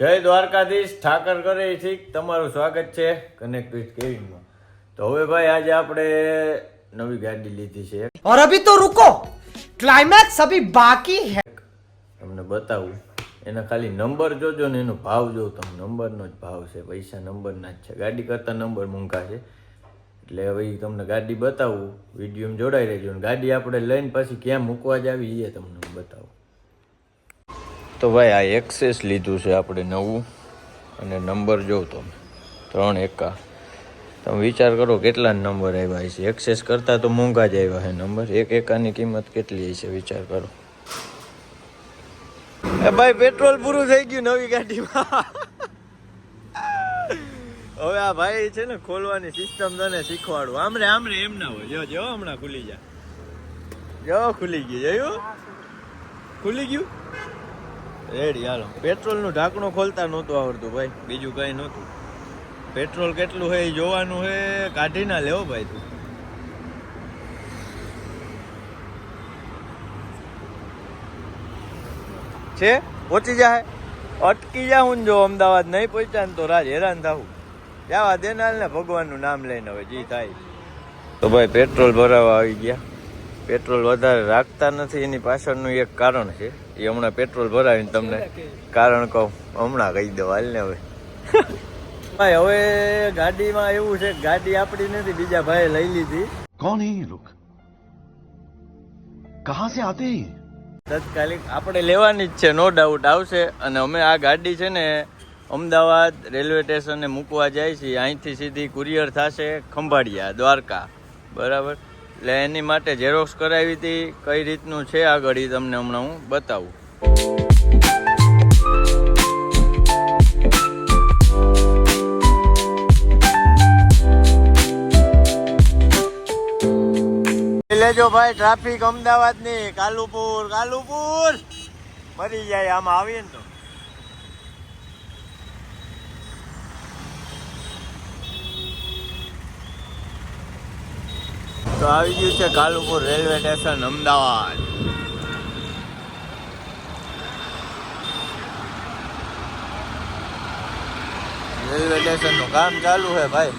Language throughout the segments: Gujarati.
જય દ્વારકાધીશ ઠાકર કરેથી તમારું સ્વાગત છે કનેક્ટ વિથ કેવિનમાં. તો હવે ભાઈ આજે આપણે નવી ગાડી લીધી છે ઓર અભી તો રુકો ક્લાઇમેક્સ અભી બાકી હે તમને બતાવું એના ખાલી નંબર જોજો ને એનો ભાવ જો તમે નંબરનો જ ભાવ છે પૈસા નંબરના જ છે. ગાડી કરતા નંબર મૂંઘા છે. એટલે હવે તમને ગાડી બતાવું વિડીયોમાં જોડાઈ રહેજો ગાડી આપણે લઈને પછી ક્યાં મૂકવા જ આવી એ તમને બતાવું. તો ભાઈ આ એક્સેસ લીધું છે આપણે નવું અને નંબર જોઉં તમે ત્રણ એકા. તમે વિચાર કરો કેટલા નંબર આવ્યા છે એક્સેસ કરતાં તો મોંઘા જ આવ્યા છે નંબર. એક એકાની કિંમત કેટલી છે વિચાર કરો. એ ભાઈ, પેટ્રોલ પૂરું થઈ ગયું નવી ગાડીમાં. હવે આ ભાઈ છે ને ખોલવાની સિસ્ટમ તને શીખવાડું. આમરે આમરે એમ ના હોય. જો જો, હમણાં ખુલી જા. જો, ખુલી ગયું. જોયું? ખુલી ગયું? રેડી, હાલો. પેટ્રોલનું ઢાંકણું ખોલતા નહોતું આવડતું ભાઈ, બીજું કંઈ નહોતું. પેટ્રોલ કેટલું હોય એ જોવાનું હે, કાઢી ના લેવો ભાઈ તું. છે? પહોંચી જાય અટકી જા હું જો અમદાવાદ, નહીં પહોંચ્યા ને તો રાજ હેરાન થાવું જવા દેનાર ને ભગવાનનું નામ લઈને હવે, જી થાય. તો ભાઈ, પેટ્રોલ ભરાવા આવી ગયા. પેટ્રોલ વધારે રાખતા નથી એની પાછળનું એક કારણ છે. એ હમણાં પેટ્રોલ ભરાવીને તમને કારણ કહું હમણાં કહી દો હાલ ને હવે. ભાઈ હવે ગાડીમાં એવું છે ગાડી આપણી નથી બીજા ભાઈ લઈ લીધી. કોણ હે કહા સે આતે તત્કાલિક આપણે લેવાની જ છે નો ડાઉટ આવશે. અને અમે આ ગાડી છે ને અમદાવાદ રેલવે સ્ટેશને મૂકવા જાય છીએ. અહીંથી સીધી કુરિયર થશે ખંભાળિયા દ્વારકા. બરાબર? એટલે એની માટે ઝેરોક્સ કરાવી હતી. કઈ રીતનું છે આ એ તમને હમણાં હું બતાવું. લેજો ભાઈ ટ્રાફિક અમદાવાદની કાલુપુર કાલુપુર! મરી જાય આમાં આવીએ ને તો. તો આવી ગયું છે Kalupur railway station Ahmedabad. Railway સ્ટેશનનું કામ ચાલુ છે ભાઈ.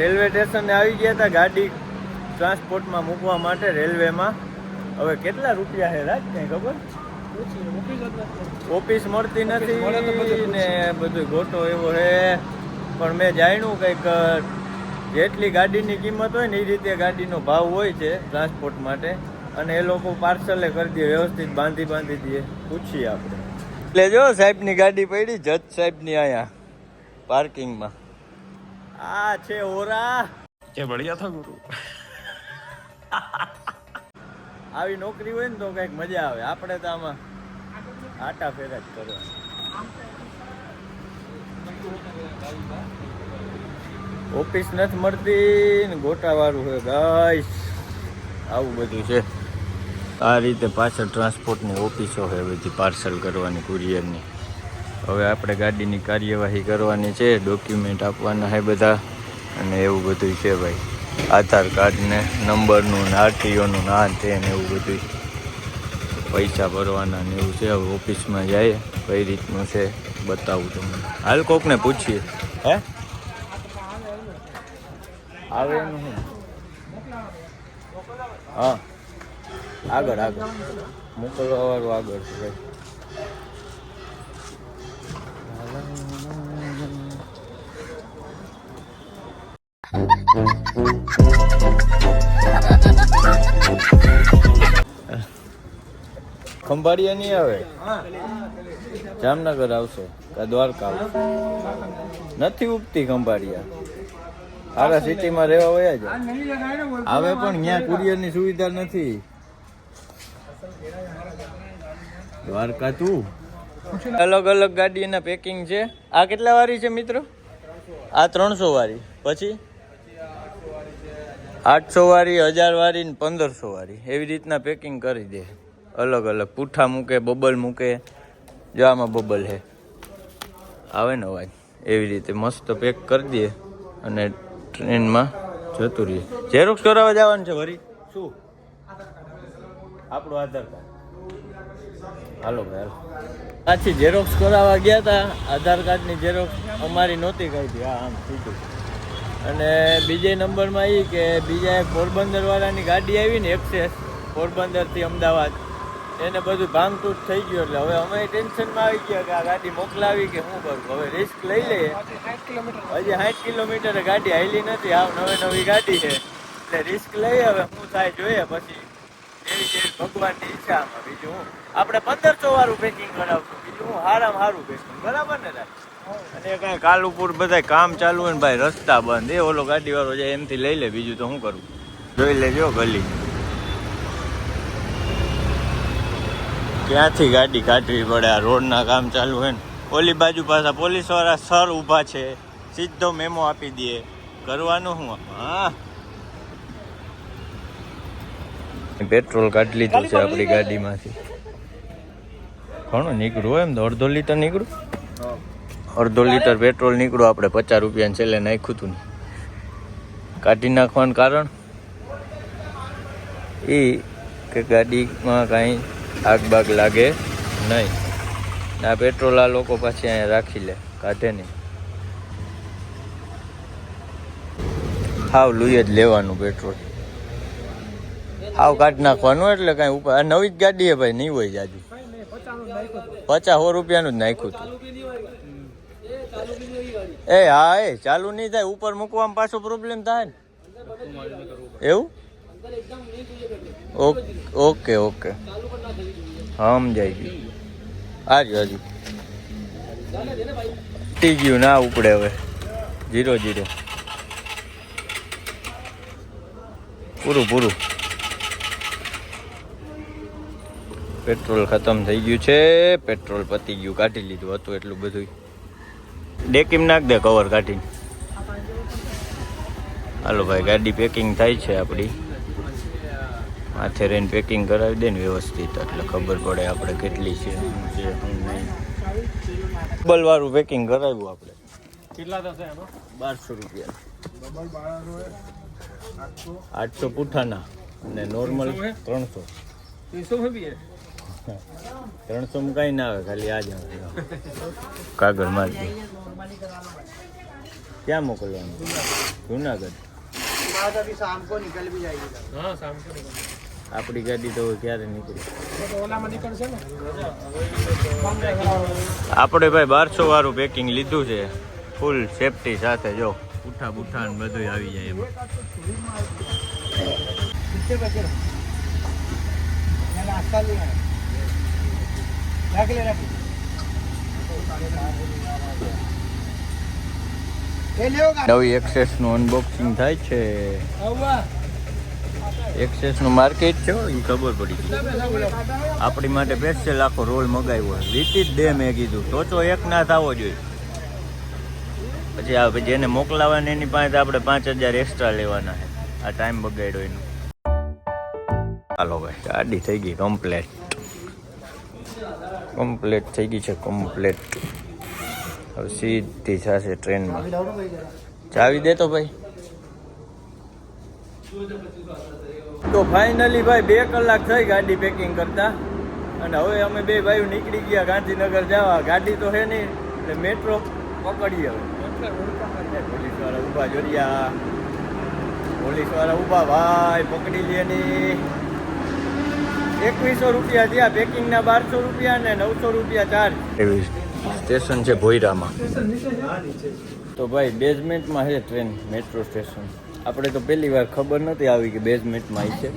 રેલવે સ્ટેશને આવી ગયા હતા ગાડી ટ્રાન્સપોર્ટમાં મૂકવા માટે રેલવેમાં. હવે કેટલા રૂપિયા છે રાજ કઈ ખબર? ઓફિસ મળતી નથી ને બધું ગોટો એવો છે. પણ મેં જાણ્યું કંઈક જેટલી ગાડીની કિંમત હોય ને એ રીતે ગાડીનો ભાવ હોય છે ટ્રાન્સપોર્ટ માટે. અને એ લોકો પાર્સલે કરી દે વ્યવસ્થિત બાંધી બાંધી દઈએ પૂછીએ આપણે. એટલે જો સાહેબની ગાડી પડી જજ સાહેબની અહીંયા પાર્કિંગમાં આ છે ઓરા. કે બળિયા થા ગુરુ. આવી નોકરી હોય ને તો કંઈક મજા આવે. આપણે તો આમાં આટા ફેરા જ કરવા ઓફિસ નથી મળતી ને ગોટાવાળું હોય ગાય આવું બધું છે. આ રીતે પાછળ ટ્રાન્સપોર્ટની ઓફિસો છે, બધી પાર્સલ કરવાની, કુરિયરની. હવે આપણે ગાડીની કાર્યવાહી કરવાની છે, ડોક્યુમેન્ટ આપવાના છે બધા. અને એવું બધું છે ભાઈ. આધાર કાર્ડને, નંબરનું ને આરટીઓનું ના તે ને એવું બધું પૈસા ભરવાના ને એવું છે. હવે ઓફિસમાં જાય. કઈ રીતનું છે, બતાવું તમને. હાલ કોકને પૂછીએ. હે? આવે એનું શું હા. આગળ આગળ. મોકલવા વાળું આગળ છે, ભાઈ. ખંભાળિયા નહીં આવે? જામનગર આવશે, કા દ્વારકા નથી ઉગતી ખંભાળિયા. આરા સિટીમાં રહેવા વયા જાય. હવે પણ ત્યાં કુરિયરની સુવિધા નથી. દ્વારકા તું? અલગ અલગ ગાડીના પેકિંગ છે. આ કેટલા વાળી છે મિત્રો? આ ત્રણસો વાળી. પછી? આઠસો વાળી હજાર વાળી ને પંદરસો વાળી. એવી રીતના પેકિંગ કરી દે. અલગ અલગ. પૂઠા મૂકે બબલ મૂકે. જો આમાં બબલ છે આવે ને અવાજ? એવી રીતે મસ્ત પેક કરી દે અને ટ્રેનમાં જતું રહીએ. ઝેરોક્ષ કરાવવા જવાનું છે વરી. શું? આપણું આધાર કાર્ડ. હાલો ભાઈ, હાલો. પાછી ઝેરોક્ષ કરાવવા ગયા હતા આધાર કાર્ડની ઝેરોક્ષ અમારી નહોતી કાઢી હા, આમ સીધું અને બીજે નંબરમાં એ કે બીજા પોરબંદરવાળાની ગાડી આવી ને એક્સેસ પોરબંદરથી અમદાવાદ. એને બધું ભાંગતૂટ થઈ ગયું એટલે હવે અમે ટેન્શનમાં આવી ગયા કે આ ગાડી મોકલાવી કે શું કરું હવે રિસ્ક લઈ લઈએ. હજી સાઠ કિલોમીટર ગાડી હાલી નથી. આવ નવી નવી ગાડી છે. એટલે રિસ્ક લઈએ હવે શું થાય જોઈએ. પછી એવી જેવી ભગવાનની ઈચ્છામાં. બીજું હું? આપણે પંદરસો વાળું પેકિંગ કરાવશું. બીજું હું? હારામાં સારું પેકિંગ બરાબર ને અને કાંઈ કાલુપુર બધા કામ ચાલુ હોય ને ભાઈ રસ્તા બંધ. એ ઓલો ગાડી વાળો જાય એમથી લઈ લે. બીજું તો શું કરું? જોઈ લેજો ગલી. ક્યાંથી ગાડી કાઢવી પડે? આ રોડના કામ ચાલુ હોય ને. ઓલી બાજુ પાછા પોલીસવાળા સર ઊભા છે. સીધો મેમો આપી દે કરવાનું હું હા. પેટ્રોલ કાઢી લીધું છે આપણી ગાડીમાંથી. ઘણું નીકળ્યું એમ તો? અડધો લીટર નીકળ્યું અડધો લીટર પેટ્રોલ નીકળ્યું આપણે પચાસ રૂપિયાને છેલ્લે નાખ્યું હતું ને. કાઢી નાખવાનું કારણ? એ કે ગાડીમાં કાંઈ આગ બાગ લાગે નહીં. આ પેટ્રોલ આ લોકો પાછી અહીંયા રાખી લે, કાઢે નહીં. હાવ લુઈ જ લેવાનું પેટ્રોલ. હાવ કાઢી નાખવાનું એટલે કાંઈ ઉપર આ નવી જ ગાડી હે ભાઈ, નહીં હોય જાજુ પચાસ સો રૂપિયાનું જ નાખ્યું હતું એ, હા, એ, ચાલુ નહીં થાય, ઉપર મૂકવામાં પાછો પ્રોબ્લેમ થાય ને. એવું? ઓક- ઓકે હા, સમજાઈ ગયું. આજુ આજુ ટી ગયું ના, ઉપડે હવે. Zero zero. પૂરું પૂરું. પેટ્રોલ ખતમ થઈ ગયું છે. પેટ્રોલ પતી ગયું, કાઢી લીધું હતું એટલું બધું ડેકીમ નાખ દે કવર કાઢીને. હાલો ભાઈ, ગાડી પેકિંગ થાય છે આપણી માથે રહીને પેકિંગ કરાવી દે ને વ્યવસ્થિત એટલે ખબર પડે આપણે કેટલી છે શું છે શું નહીં ડબલ વાળું પેકિંગ કરાવ્યું આપણે કેટલા થશે એનો બારસો રૂપિયા આઠસો પુઠાના અને નોર્મલ ત્રણસો ત્રીસો में भी है ત્રણસો માં કઈ ના આવે ખાલી આ જ આવે કાગળ મારી દે ક્યાં મોકલવાનું જુનાગઢ बाद अभी शाम को निकल भी जाएगी हाँ शाम को निकल આપણી ગાડી તો ક્યારે નીકળી? આપણે ભાઈ બારસો વાળું પેકિંગ લીધું છે. ફૂલ સેફટી સાથે જો. ઉઠા બુઠા ને બધું આવી જાય એમાં. નવી એક્સેસનું અનબોક્સિંગ થાય છે. એક્સેસનું માર્કેટ છે એ ખબર પડી ગઈ. આપણી માટે સ્પેશિયલ આખો રોલ મગાવ્યો લીટી જ દે મેં કીધું. ટોચો એક ના થવો જોઈએ. પછી આ જેને મોકલાવાની એની પાસે આપણે પાંચ હજાર એક્સ્ટ્રા લેવાના છે. આ ટાઈમ બગાડ્યો એનો. હાલો ભાઈ, ગાડી થઈ ગઈ કમ્પ્લેટ કમ્પ્લેટ થઈ ગઈ છે કમ્પ્લેટ હવે સીધી થશે ટ્રેનમાં ચાવી દે તો ભાઈ. તો ફાઇનલી ભાઈ બે કલાક થઈ ગાડી પેકિંગ કરતા. અને હવે અમે બે ભાઈઓ નીકળી ગયા ગાંધીનગર જવા. ગાડી તો છે નહીં એટલે મેટ્રો પકડીએ હવે. પોલીસવાળા ઊભા જોરિયા. પોલીસવાળા ઊભા ભાઈ પકડી લે ની એકવીસો રૂપિયા થયા પેકિંગના બારસો રૂપિયા ને નવસો રૂપિયા ચાર્જ એવી સ્ટેશન છે ભોયરામાં. તો ભાઈ બેઝમેન્ટમાં છે ટ્રેન મેટ્રો સ્ટેશન આપણે તો પહેલી વાર ખબર નથી આવી કે બેઝમેન્ટમાં છે.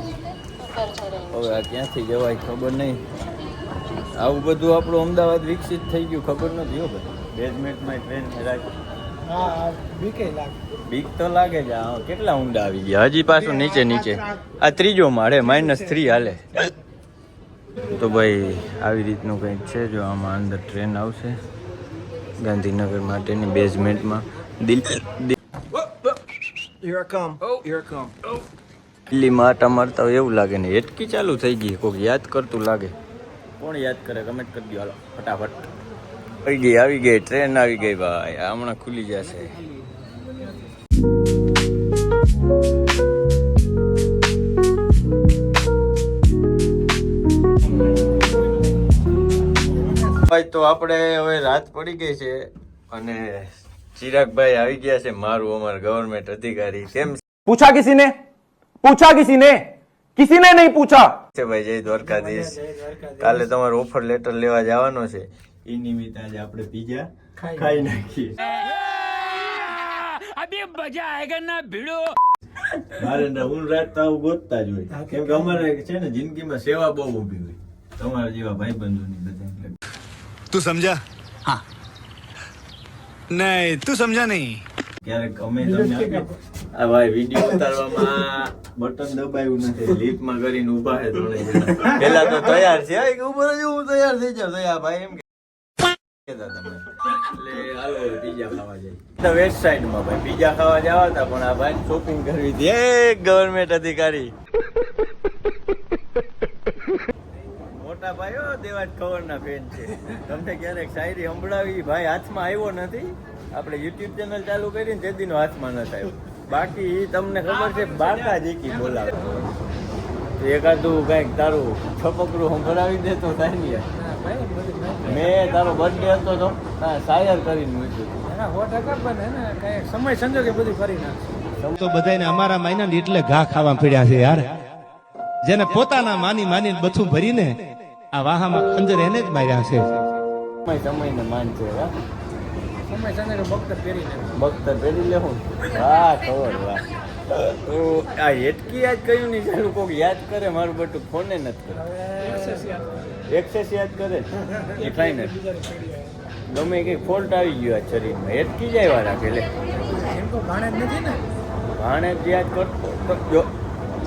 હવે આ ક્યાંથી જવાય ખબર નહીં. આવું બધું આપણું અમદાવાદ વિકસિત થઈ ગયું ખબર નથી હો બધું. બેઝમેન્ટમાં ટ્રેન રાખી. બીક તો લાગે છે કેટલા ઊંડા આવી ગયા. હજી પાછું નીચે નીચે. આ ત્રીજો માળે માઇનસ થ્રી હાલે. તો ભાઈ આવી રીતનું કંઈક છે જો આમાં અંદર ટ્રેન આવશે ગાંધીનગર માટેની બેઝમેન્ટમાં દિલ Here I come. Oh, here I come. દિલ્હીમાં આટા મારતા હોય એવું લાગે ને હેટકી ચાલુ થઈ ગઈ કોઈક યાદ કરતું લાગે. કોણ યાદ કરે? કમેન્ટ કરી દો હાલો ફટાફટ. આવી ગઈ આવી ગઈ ટ્રેન આવી ગઈ ભાઈ હમણાં ખુલી જશે. ભાઈ તો આપણે હવે રાત પડી ગઈ છે અને ચિરાગભાઈ આવી ગયા છે મારું અમાર ગવર્મેન્ટ અધિકારી. કેમ પૂછા કિસીને? પૂછા કિસીને? કિસીને નહીં પૂછા. છે ભાઈ જય દ્વારકાધીશ. કાલે તમારો ઓફર લેટર લેવા જવાનો છે. એ નિમિત્તે આજે આપણે પીઝા ખાઈ નાખીએ. અબે મજા આયેગા ના ભીડો. મારે હું રાત તો ગોતતા જ હોય. કેમ કે અમારે છે ને જિંદગીમાં સેવા બહુ ઊભી હોય. તમારા જેવા ભાઈ બંધોની બધા તું સમજા? હા. નહીં, તું સમજા નહીં. ક્યારે ગમે તમને આ ભાઈ વીડિયો ઉતારવામાં બટન દબાયું નથી લીપ લીપમાં કરીને ઊભા છે ત્રણે પેલા તો તૈયાર છે એક ઉપર જ હું તૈયાર થઈ જાવ તૈયાર ભાઈ એમ કે પીઝા ખાવા જાય વેસ્ટ સાઇડમાં ભાઈ બીજા ખાવા જવા હતા, પણ આ ભાઈ શોપિંગ કરવી હતી. એક ગવર્મેન્ટ અધિકારી. મોટા ભાઈઓ દેવાજ ખબરના ફેન છે. તમને ક્યારેક શાયરી સંભળાવી ભાઈ હાથમાં આવ્યો નથી. આપણે યુટ્યુબ ચેનલ ચાલુ કરીને તે દીનો હાથમાં ન આવ્યો બાકી એ તમને ખબર છે બાકા જીકી બોલાવે. તો એકાદું કંઈક તારું છપકરું સંભળાવી દે તો થાય ને મેં તારો બર્થડે હતો તો હા શાયર કરીને મૂક્યું એના સો ટકા પણ ને કાંઈક સમય સંજોગે બધું કરી નાખશે. તો બધાને અમારા માયના એટલે ઘા ખાવા પડ્યા છે યાર. જેને પોતાના માની માની બધું ભરીને આ વાહામાં અંદર એને જ માર્યા છે. સમય સમયને માન છે હા? સમય સંજોગે બખ્તર પહેરી લે ભક્ત પહેરી લેવું વાહ ખબર વાહ. આ હેટકી યાદ કયું નહીં? ચાલુ કોક યાદ કરે મારું બટું ફોને નથી કરે. એક્સેસ યાદ કરે. એ કાંઈ નથી ગમે કંઈ ફોલ્ટ આવી ગયો આ શરીરમાં. હેટકી જ આવ્યા રાખે લે. એમ તો ભાણે જ નથી ને? ભાણે જ યાદ કરતો તો જો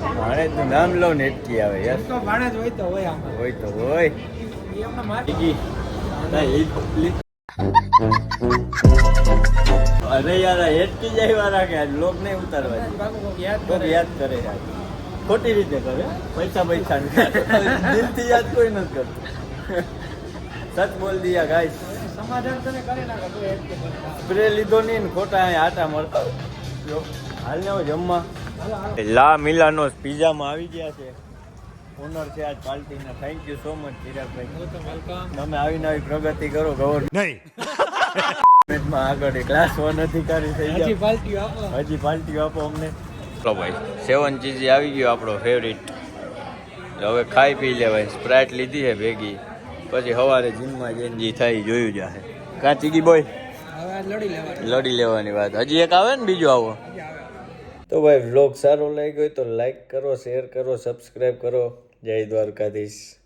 ભાણે જ નામ લો ને હેટકી આવે યાર. તો ભાણે જ હોય તો હોય આમાં. હોય તો હોય. એમને માર. ના અરે યાર એટકી જાય વાળા કે લોક નહીં ઉતારવા યાદ યાદ કરે યાર. ખોટી રીતે કરે. પૈસા પૈસા. દિલથી યાદ કોઈ નથી કરતું. સચ બોલ દિયા ગાઈસ સમાધાન તને કરી નાખે. સ્પ્રે લીધો નહીં ને ખોટા આટા મળતા હાલ ને જમવા. લા મિલાનો પીઝામાં આવી ગયા છે. ઓનર છે આજ પાર્ટીના થેન્ક યુ સો મચ ચિરાગભાઈ. તમે આવી નવી પ્રગતિ કરો ગવર્મેન્ટમાં नहीं આગળ ક્લાસ વન અધિકારી થઈ હજી પાલ્ટી આપો. હજી પાર્ટીઓ આપો અમને. ચલો ભાઈ સેવન ચીઝી આવી ગયો આપણો ફેવરિટ હવે ખાઈ પી લેવાય. સ્પ્રાઇટ લીધી છે ભેગી. પછી સવારે જીમમાં જઈને જે થાય જોયું જાહે. કાં ચીગી બોય? લડી લેવાની. વાત. હજી એક આવે ને બીજો આવો? આવે. તો ભાઈ વ્લોગ સારો લાગ્યો હોય તો લાઈક કરો શેર કરો સબસ્ક્રાઈબ કરો. જય દ્વારકાધીશ.